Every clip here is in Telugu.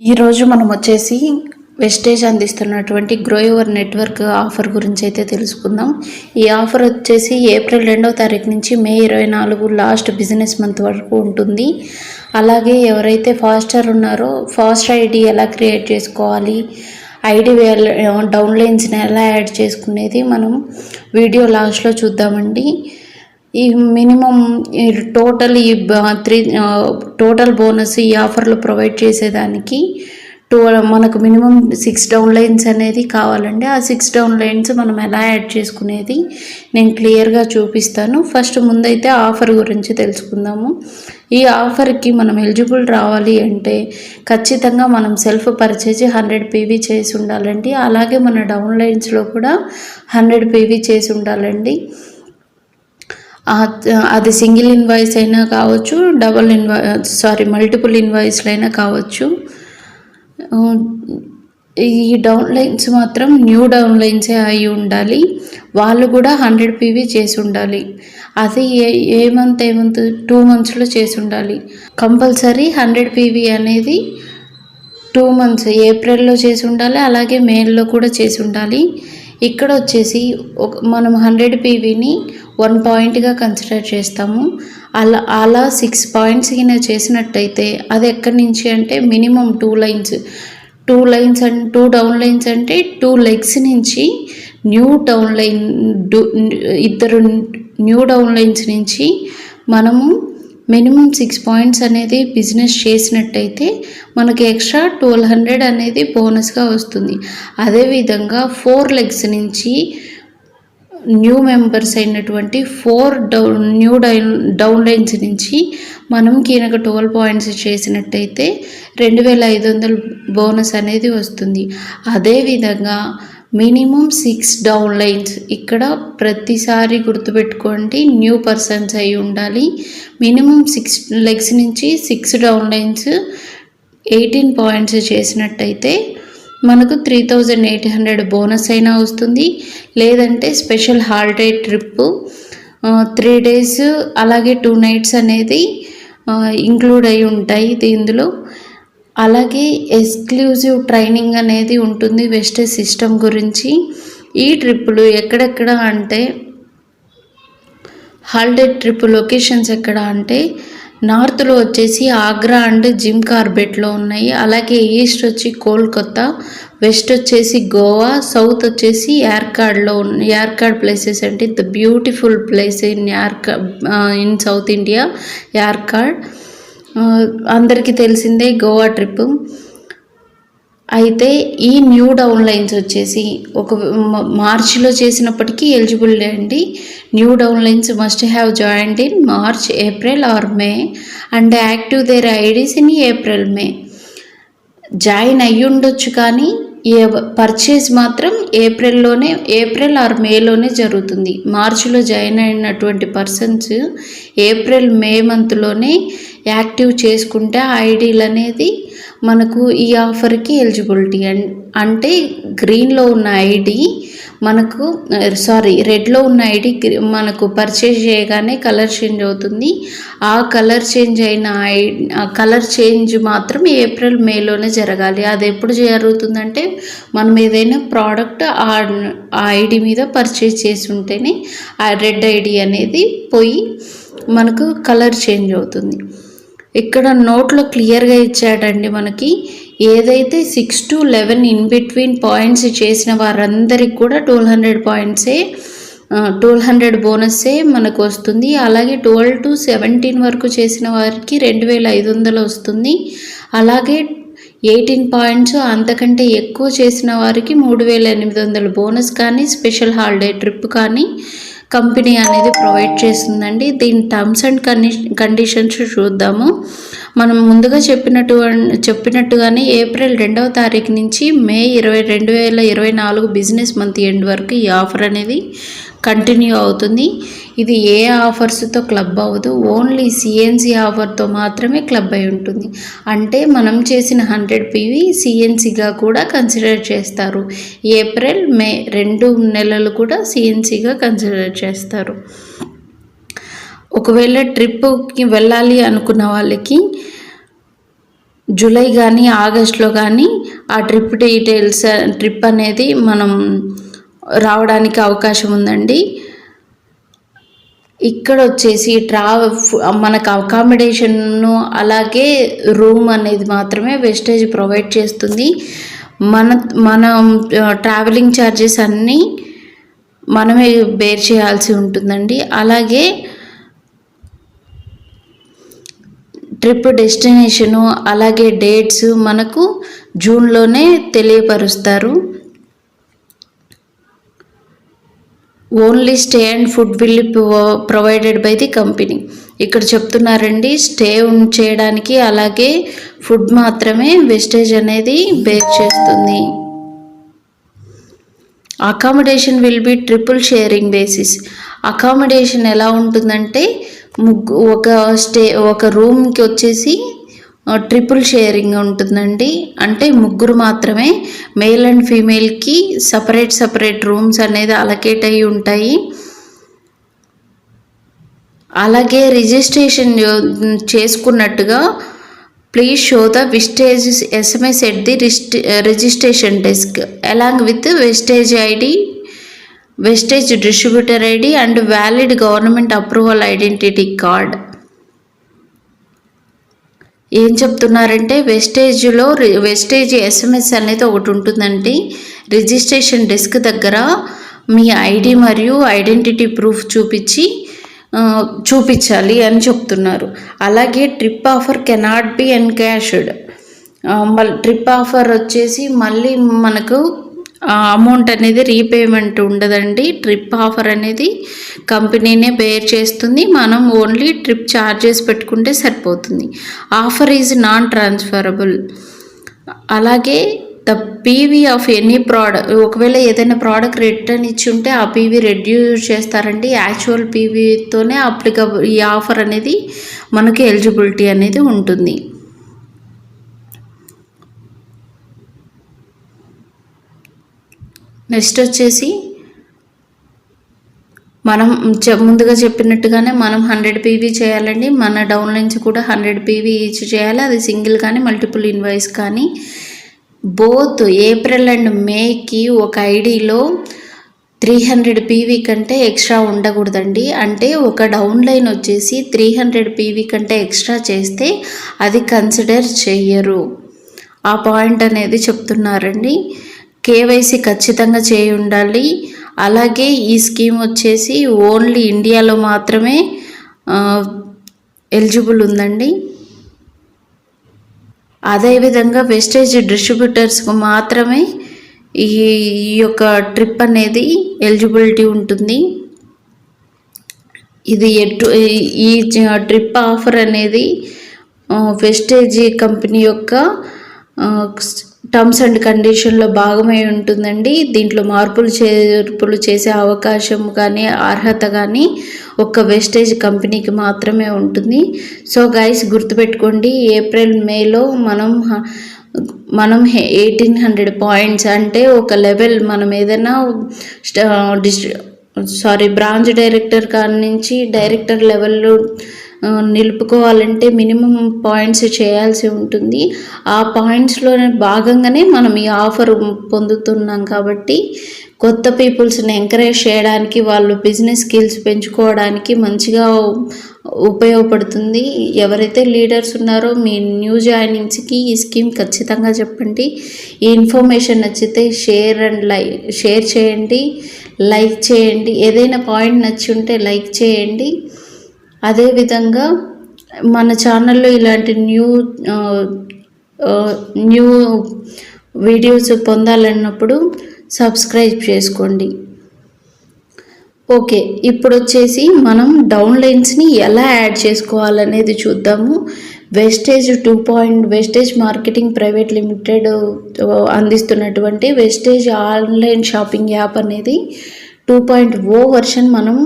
ఈరోజు మనం వచ్చేసి వెస్టేజ్ అందిస్తున్నటువంటి గ్రో యువర్ నెట్వర్క్ ఆఫర్ గురించి అయితే తెలుసుకుందాం. ఈ ఆఫర్ వచ్చేసి ఏప్రిల్ రెండవ తారీఖు నుంచి మే ఇరవై నాలుగు లాస్ట్ బిజినెస్ మంత్ వరకు ఉంటుంది. అలాగే ఎవరైతే ఫాస్టర్ ఉన్నారో ఫాస్ట్ ఐడి ఎలా క్రియేట్ చేసుకోవాలి ఐడి డౌన్లైన్స్ని ఎలా యాడ్ చేసుకునేది మనం వీడియో లాస్ట్లో చూద్దామండి. ఈ మినిమం ఈ టోటల్ ఈ త్రీ టోటల్ బోనస్ ఈ ఆఫర్లు ప్రొవైడ్ చేసేదానికి టూ మనకు మినిమం సిక్స్ డౌన్ లైన్స్ అనేది కావాలండి. ఆ సిక్స్ డౌన్ లైన్స్ మనం ఎలా యాడ్ చేసుకునేది నేను క్లియర్గా చూపిస్తాను. ఫస్ట్ ముందైతే ఆఫర్ గురించి తెలుసుకుందాము. ఈ ఆఫర్కి మనం ఎలిజిబుల్ రావాలి అంటే ఖచ్చితంగా మనం సెల్ఫ్ పర్చేజ్ హండ్రెడ్ పీవీ చేసి ఉండాలండి. అలాగే మన డౌన్ లైన్స్లో కూడా హండ్రెడ్ పీవీ చేసి ఉండాలండి. అది సింగిల్ ఇన్వాయిస్ అయినా కావచ్చు డబల్ ఇన్వా సారీ మల్టిపుల్ ఇన్వాయిస్లు అయినా కావచ్చు ఈ డౌన్ లైన్స్ మాత్రం న్యూ డౌన్ లైన్సే అయి ఉండాలి. వాళ్ళు కూడా హండ్రెడ్ పీవీ చేసి ఉండాలి. అది ఏ ఏ మంత్ ఏ మంత్ టూ మంత్స్లో చేసి ఉండాలి. కంపల్సరీ హండ్రెడ్ పీవీ అనేది టూ మంత్స్ ఏప్రిల్లో చేసి ఉండాలి అలాగే మేలో కూడా చేసి ఉండాలి. ఇక్కడ వచ్చేసి ఒక మనం హండ్రెడ్ పీవీని వన్ పాయింట్గా కన్సిడర్ చేస్తాము. అలా అలా సిక్స్ పాయింట్స్ కింద చేసినట్టయితే అది ఎక్కడి నుంచి అంటే minimum two lines two lines and two down lines అంటే టూ లెగ్స్ నుంచి న్యూ డౌన్ లైన్ ఇద్దరు న్యూ డౌన్ లైన్స్ నుంచి మనము మినిమం సిక్స్ పాయింట్స్ అనేది బిజినెస్ చేసినట్టయితే మనకి ఎక్స్ట్రా ట్వెల్వ్ హండ్రెడ్ అనేది బోనస్గా వస్తుంది. అదేవిధంగా ఫోర్ లెగ్స్ నుంచి న్యూ మెంబర్స్ అయినటువంటి four down new down down lines నుంచి మనం కీనక ట్వెల్వ్ పాయింట్స్ చేసినట్టయితే రెండు వేల ఐదు వందల బోనస్ అనేది వస్తుంది. అదేవిధంగా మినిమం సిక్స్ డౌన్ లైన్స్ ఇక్కడ ప్రతిసారి గుర్తుపెట్టుకోండి న్యూ పర్సన్స్ అయి ఉండాలి. మినిమం సిక్స్ లెగ్స్ నుంచి six down lines eighteen points చేసినట్టయితే మనకు three thousand eight hundred bonus అయినా వస్తుంది. లేదంటే special holiday trip three days అలాగే టూ నైట్స్ అనేది ఇంక్లూడ్ అయి ఉంటాయి ఇది ఇందులో. అలాగే ఎక్స్క్లూజివ్ ట్రైనింగ్ అనేది ఉంటుంది వెస్టేజ్ సిస్టమ్ గురించి. ఈ ట్రిప్పులు ఎక్కడెక్కడ అంటే హాలిడే ట్రిప్ లొకేషన్స్ ఎక్కడ అంటే నార్త్లో వచ్చేసి ఆగ్రా అండ్ జిమ్ కార్బెట్లో ఉన్నాయి. అలాగే ఈస్ట్ వచ్చి కోల్కత్తా వెస్ట్ వచ్చేసి గోవా సౌత్ వచ్చేసి యార్కాడ్లో ఉన్న యార్కాడ్ ప్లేసెస్ అంటే ద బ్యూటిఫుల్ ప్లేస్ ఇన్ యార్కా ఇన్ సౌత్ ఇండియా యార్కాడ్. అందరికీ తెలిసిందే గోవా ట్రిప్. అయితే ఈ న్యూ డౌన్ లైన్స్ వచ్చేసి ఒక మార్చిలో చేసినప్పటికీ ఎలిజిబుల్ అండి. New down lines must have joint in March April or May and active their IDs in April May join అయ్యి ఉండొచ్చు కానీ ఏ పర్చేజ్ మాత్రం ఏప్రిల్లోనే ఏప్రిల్ ఆర్ మేలోనే జరుగుతుంది. మార్చిలో జాయిన్ అయినటువంటి పర్సన్స్ ఏప్రిల్ మే మంత్లోనే యాక్టివ్ చేసుకుంటే ఐడీలు అనేది మనకు ఈ ఆఫర్కి ఎలిజిబిలిటీ అండ్ అంటే గ్రీన్లో ఉన్న ఐడి మనకు సారీ రెడ్లో ఉన్న ఐడి మనకు పర్చేజ్ చేయగానే కలర్ చేంజ్ అవుతుంది. ఆ కలర్ చేంజ్ అయిన ఐ ఆ కలర్ చేంజ్ మాత్రం ఏప్రిల్ మేలోనే జరగాలి. అది ఎప్పుడు జరుగుతుందంటే మనం ఏదైనా ప్రోడక్ట్ ఆ ఆ ఐడి మీద పర్చేజ్ చేసి ఉంటేనే ఆ రెడ్ ఐడి అనేది పోయి మనకు కలర్ చేంజ్ అవుతుంది. ఇక్కడ నోట్లో క్లియర్గా ఇచ్చాడండి మనకి. ఏదైతే six to eleven in between points చేసిన వారందరికి కూడా ట్వెల్వ్ హండ్రెడ్ పాయింట్సే ట్వెల్వ్ హండ్రెడ్ బోనస్సే మనకు వస్తుంది. అలాగే ట్వెల్వ్ టు సెవెంటీన్ వరకు చేసిన వారికి రెండు వేల ఐదు వందలు వస్తుంది. అలాగే ఎయిటీన్ పాయింట్స్ అంతకంటే ఎక్కువ చేసిన వారికి మూడు వేల ఎనిమిది వందల బోనస్ కానీ స్పెషల్ హాలిడే ట్రిప్ కానీ కంపెనీ అనేది ప్రొవైడ్ చేస్తుందండి. దీని టర్మ్స్ అండ్ కండి కండిషన్స్ చూద్దాము. మనం ముందుగా చెప్పినట్టు చెప్పినట్టుగానే ఏప్రిల్ రెండవ తారీఖు నుంచి మే ఇరవై రెండు వేల ఇరవై నాలుగు బిజినెస్ మంత్ ఎండ్ వరకు ఈ ఆఫర్ అనేది కంటిన్యూ అవుతుంది. ఇది ఏ ఆఫర్స్తో క్లబ్ అవ్వదు. ఓన్లీ సిఎన్సి ఆఫర్తో మాత్రమే క్లబ్ అయి ఉంటుంది. అంటే మనం చేసిన హండ్రెడ్ పీవీ సిఎన్సిగా కూడా కన్సిడర్ చేస్తారు. ఏప్రిల్ మే రెండు నెలలు కూడా సిఎన్సిగా కన్సిడర్ చేస్తారు. ఒకవేళ ట్రిప్కి వెళ్ళాలి అనుకున్న వాళ్ళకి జూలై కానీ ఆగస్ట్లో కానీ ఆ ట్రిప్ డీటెయిల్స్ ట్రిప్ అనేది మనం రావడానికి అవకాశం ఉందండి. ఇక్కడ వచ్చేసి ట్రావెల్ మనకు అకామిడేషన్ను అలాగే రూమ్ అనేది మాత్రమే వెస్టేజ్ ప్రొవైడ్ చేస్తుంది. మన మనం ట్రావెలింగ్ ఛార్జెస్ అన్నీ మనమే బేర్ చేయాల్సి ఉంటుందండి. అలాగే ట్రిప్ డెస్టినేషను అలాగే డేట్స్ మనకు జూన్లోనే తెలియపరుస్తారు. Only stay and food will provided by the company. ఇక్కడ చెప్తున్నారండి స్టే చేయడానికి అలాగే ఫుడ్ మాత్రమే వెస్టేజ్ అనేది బేర్ చేస్తుంది. Accommodation will be triple sharing basis. Accommodation ఎలా ఉంటుందంటే ముగ్గు ఒక స్టే ఒక రూమ్కి వచ్చేసి ట్రిపుల్ షేరింగ్ ఉంటుందండి. అంటే ముగ్గురు మాత్రమే మేల్ అండ్ ఫీమేల్కి సపరేట్ సపరేట్ రూమ్స్ అనేది అలకేట్ అయి ఉంటాయి. అలాగే రిజిస్ట్రేషన్ చేసుకున్నట్టుగా please show the Vestige SMS at the registration desk along with Vestige ID Vestige distributor ID and valid government approval identity card ఏం చెప్తున్నారంటే వెస్టేజ్లో వెస్టేజ్ ఎస్ఎంఎస్ అనేది ఒకటి ఉంటుందండి. రిజిస్ట్రేషన్ డెస్క్ దగ్గర మీ ఐడి మరియు ఐడెంటిటీ ప్రూఫ్ చూపించి చూపించాలి అని చెప్తున్నారు. అలాగే trip offer cannot be encashed మళ్ళీ ట్రిప్ ఆఫర్ వచ్చేసి మళ్ళీ మనకు అమౌంట్ అనేది రీపేమెంట్ ఉండదండి. ట్రిప్ ఆఫర్ అనేది కంపెనీనే బేర్ చేస్తుంది. మనం ఓన్లీ ట్రిప్ ఛార్జెస్ పెట్టుకుంటే సరిపోతుంది. ఆఫర్ ఈజ్ నాన్ ట్రాన్స్ఫరబుల్ అలాగే the PV of any product ఒకవేళ ఏదైనా ప్రోడక్ట్ రిటర్న్ ఇచ్చి ఉంటే ఆ పీవీ రెడ్యూస్ చేస్తారండి. యాక్చువల్ పీవీతోనే అప్లికబుల్ ఈ ఆఫర్ అనేది మనకి ఎలిజిబిలిటీ అనేది ఉంటుంది. నెక్స్ట్ వచ్చేసి మనం ముందుగా చెప్పినట్టుగానే మనం హండ్రెడ్ పీవీ చేయాలండి. మన డౌన్ నుంచి కూడా హండ్రెడ్ పీవీ ఈచ్ చేయాలి. అది సింగిల్ కానీ మల్టిపుల్ ఇన్వాయిస్ కానీ. బోత్ ఏప్రిల్ అండ్ మేకి ఒక ఐడిలో త్రీ హండ్రెడ్ పీవీ కంటే ఎక్స్ట్రా ఉండకూడదండి. అంటే ఒక డౌన్ లైన్ వచ్చేసి త్రీ హండ్రెడ్ పీవీ కంటే ఎక్స్ట్రా చేస్తే అది కన్సిడర్ చెయ్యరు. ఆ పాయింట్ అనేది చెప్తున్నారండి. కేవైసీ ఖచ్చితంగా చేయి ఉండాలి. అలాగే ఈ స్కీమ్ వచ్చేసి ఓన్లీ ఇండియాలో మాత్రమే ఎలిజిబుల్ ఉందండి. అదేవిధంగా వెస్టేజ్ డిస్ట్రిబ్యూటర్స్కు మాత్రమే ఈ యొక్క ట్రిప్ అనేది ఎలిజిబిలిటీ ఉంటుంది. ఇది ఎటు ఈ ట్రిప్ ఆఫర్ అనేది వెస్టేజ్ కంపెనీ యొక్క టర్మ్స్ అండ్ కండిషన్లో భాగమై ఉంటుందండి. దీంట్లో మార్పులు చేర్పులు చేసే అవకాశం కానీ అర్హత కానీ ఒక్క వెస్టేజ్ కంపెనీకి మాత్రమే ఉంటుంది. సో గైస్ గుర్తుపెట్టుకోండి ఏప్రిల్ మేలో మనం మనం ఎయిటీన్ హండ్రెడ్ పాయింట్స్ అంటే ఒక లెవెల్ మనం ఏదైనా డిస్ట్రి సారీ బ్రాంచ్ డైరెక్టర్ కాడి నుంచి డైరెక్టర్ లెవెల్లో నిలుపుకోవాలంటే మినిమం పాయింట్స్ చేయాల్సి ఉంటుంది. ఆ పాయింట్స్లో భాగంగానే మనం ఈ ఆఫర్ పొందుతున్నాం కాబట్టి కొత్త పీపుల్స్ని ఎంకరేజ్ చేయడానికి వాళ్ళు బిజినెస్ స్కిల్స్ పెంచుకోవడానికి మంచిగా ఉపయోగపడుతుంది. ఎవరైతే లీడర్స్ ఉన్నారో మీ న్యూ జాయినింగ్స్కి ఈ స్కీమ్ ఖచ్చితంగా చెప్పండి. ఈ ఇన్ఫర్మేషన్ నచ్చితే షేర్ అండ్ లై షేర్ చేయండి లైక్ చేయండి. ఏదైనా పాయింట్ నచ్చి ఉంటే లైక్ చేయండి. అదేవిధంగా మన ఛానల్లో ఇలాంటి న్యూ న్యూ వీడియోస్ పొందాలన్నప్పుడు సబ్స్క్రైబ్ చేసుకోండి. ఓకే ఇప్పుడు వచ్చేసి మనం డౌన్ లైన్స్ని ఎలా యాడ్ చేసుకోవాలనేది చూద్దాము. Vestige two point Vestige marketing private limited అందిస్తున్నటువంటి వెస్టేజ్ ఆన్లైన్ షాపింగ్ యాప్ అనేది టూ పాయింట్ ఓ వర్షన్ మనం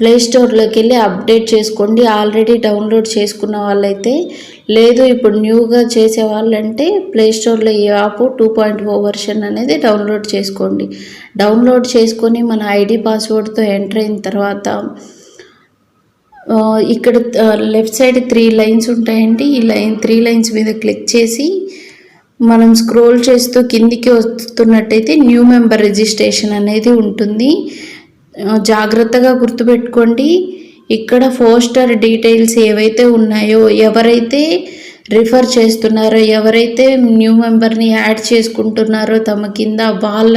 ప్లే స్టోర్లోకి వెళ్ళి అప్డేట్ చేసుకోండి. ఆల్రెడీ డౌన్లోడ్ చేసుకున్న వాళ్ళైతే లేదు ఇప్పుడు న్యూగా చేసే వాళ్ళంటే ప్లే స్టోర్లో ఈ app two point O version అనేది డౌన్లోడ్ చేసుకోండి. డౌన్లోడ్ చేసుకొని మన ఐడి పాస్వర్డ్తో ఎంటర్ అయిన తర్వాత ఇక్కడ లెఫ్ట్ సైడ్ త్రీ లైన్స్ ఉంటాయండి. ఈ లైన్ త్రీ లైన్స్ మీద క్లిక్ చేసి మనం స్క్రోల్ చేస్తూ కిందికి వస్తున్నట్టయితే న్యూ మెంబర్ రిజిస్ట్రేషన్ అనేది ఉంటుంది. జాగ్రత్తగా గుర్తుపెట్టుకోండి. ఇక్కడ ఫోస్టర్ డీటెయిల్స్ ఏవైతే ఉన్నాయో ఎవరైతే రిఫర్ చేస్తున్నారో ఎవరైతే న్యూ మెంబర్ని యాడ్ చేసుకుంటున్నారో తమ కింద వాళ్ళ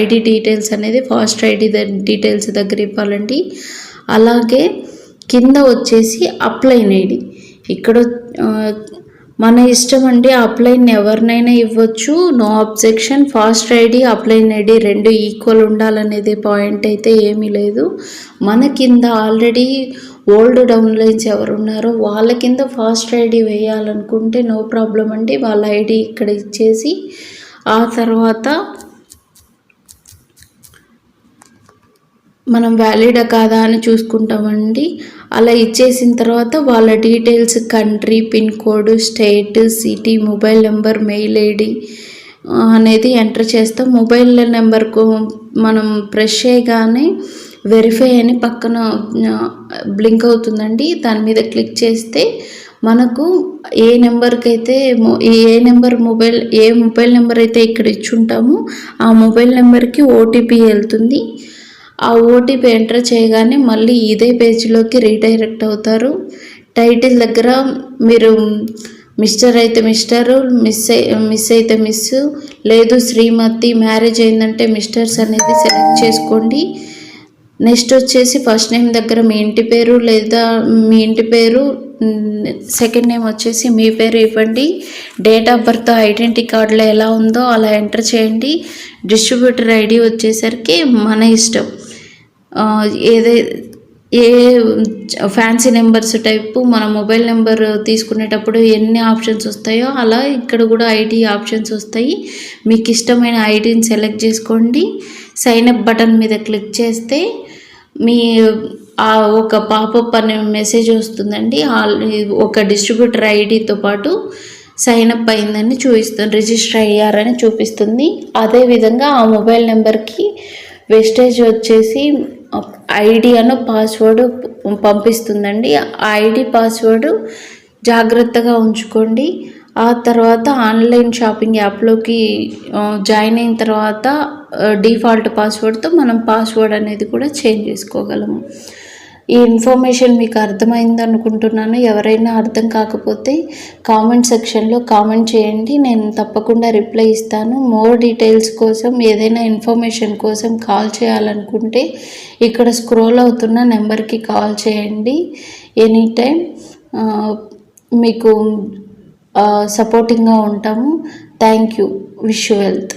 ఐడి డీటెయిల్స్ అనేది ఫాస్ట్ ఐడి డీటెయిల్స్ దగ్గర ఇవ్వాలండి. అలాగే కింద వచ్చేసి అప్లైన్ ఐడి. ఇక్కడ మన ఇష్టం అండి అప్లైన్ ఎవరినైనా ఇవ్వచ్చు. No objection fast ID upline ID రెండు ఈక్వల్ ఉండాలనేది పాయింట్ అయితే ఏమీ లేదు. మన కింద ఆల్రెడీ ఓల్డ్ డౌన్లైన్స్ ఎవరు ఉన్నారో వాళ్ళ కింద ఫాస్ట్ ఐడి వేయాలనుకుంటే నో ప్రాబ్లం అండి. వాళ్ళ ఐడి ఇక్కడ ఇచ్చేసి ఆ తర్వాత మనం వ్యాలిడా కాదా అని చూసుకుంటామండి. అలా ఇచ్చేసిన తర్వాత వాళ్ళ details country pin code state city mobile number mail ID అనేది ఎంటర్ చేస్తాం. మొబైల్ నెంబర్కు మనం ప్రెస్ చేయగానే వెరిఫై అని పక్కన బ్లింక్ అవుతుందండి. దాని మీద క్లిక్ చేస్తే మనకు ఏ నెంబర్కి అయితే ఏ నెంబర్ మొబైల్ ఏ మొబైల్ నెంబర్ అయితే ఇక్కడ ఇచ్చుంటామో ఆ మొబైల్ నెంబర్కి ఓటీపీ వెళ్తుంది. ఆ ఓటీపీ ఎంటర్ చేయగానే మళ్ళీ ఇదే పేజ్లోకి రీడైరెక్ట్ అవుతారు. టైటిల్ దగ్గర మీరు మిస్టర్ అయితే మిస్టర్ మిస్ మిస్ అయితే మిస్ లేదు శ్రీమతి మ్యారేజ్ అయిందంటే మిస్టర్స్ అనేది సెలెక్ట్ చేసుకోండి. నెక్స్ట్ వచ్చేసి ఫస్ట్ నేమ్ దగ్గర మీ ఇంటి పేరు లేదా మీ ఇంటి పేరు సెకండ్ నేమ్ వచ్చేసి మీ పేరు ఇవ్వండి. డేట్ ఆఫ్ బర్త్ ఐడెంటిటీ కార్డులో ఎలా ఉందో అలా ఎంటర్ చేయండి. డిస్ట్రిబ్యూటర్ ఐడి వచ్చేసరికి మన ఇష్టం. ఏదై ఏ ఫ్యాన్సీ నెంబర్స్ టైపు మన మొబైల్ నెంబర్ తీసుకునేటప్పుడు ఎన్ని ఆప్షన్స్ వస్తాయో అలా ఇక్కడ కూడా ఐడి ఆప్షన్స్ వస్తాయి. మీకు ఇష్టమైన ఐడిని సెలెక్ట్ చేసుకోండి. సైన్ అప్ బటన్ మీద క్లిక్ చేస్తే మీ ఆ ఒక పాపప్ అనే మెసేజ్ వస్తుందండి. ఆల్- ఒక డిస్ట్రిబ్యూటర్ ఐడితో పాటు సైన్ అప్ అయిందని చూపిస్తుంది రిజిస్టర్ అయ్యారని చూపిస్తుంది. అదేవిధంగా ఆ మొబైల్ నెంబర్కి వెస్టేజ్ వచ్చేసి ఐడి అను పాస్వర్డ్ పంపిస్తుందండి. ఆ ఐడి పాస్వర్డ్ జాగ్రత్తగా ఉంచుకోండి. ఆ తర్వాత ఆన్లైన్ షాపింగ్ యాప్లోకి జాయిన్ అయిన తర్వాత డిఫాల్ట్ పాస్వర్డ్తో మనం పాస్వర్డ్ అనేది కూడా చేంజ్ చేసుకోగలము. ఈ ఇన్ఫర్మేషన్ మీకు అర్థమైంది అనుకుంటున్నాను. ఎవరైనా అర్థం కాకపోతే కామెంట్ సెక్షన్లో కామెంట్ చేయండి. నేను తప్పకుండా రిప్లై ఇస్తాను. మోర్ డీటెయిల్స్ కోసం ఏదైనా ఇన్ఫర్మేషన్ కోసం కాల్ చేయాలనుకుంటే ఇక్కడ స్క్రోల్ అవుతున్న నెంబర్కి కాల్ చేయండి. ఎనీ టైం మీకు సపోర్టింగ్గా ఉంటాము. Thank you wish wealth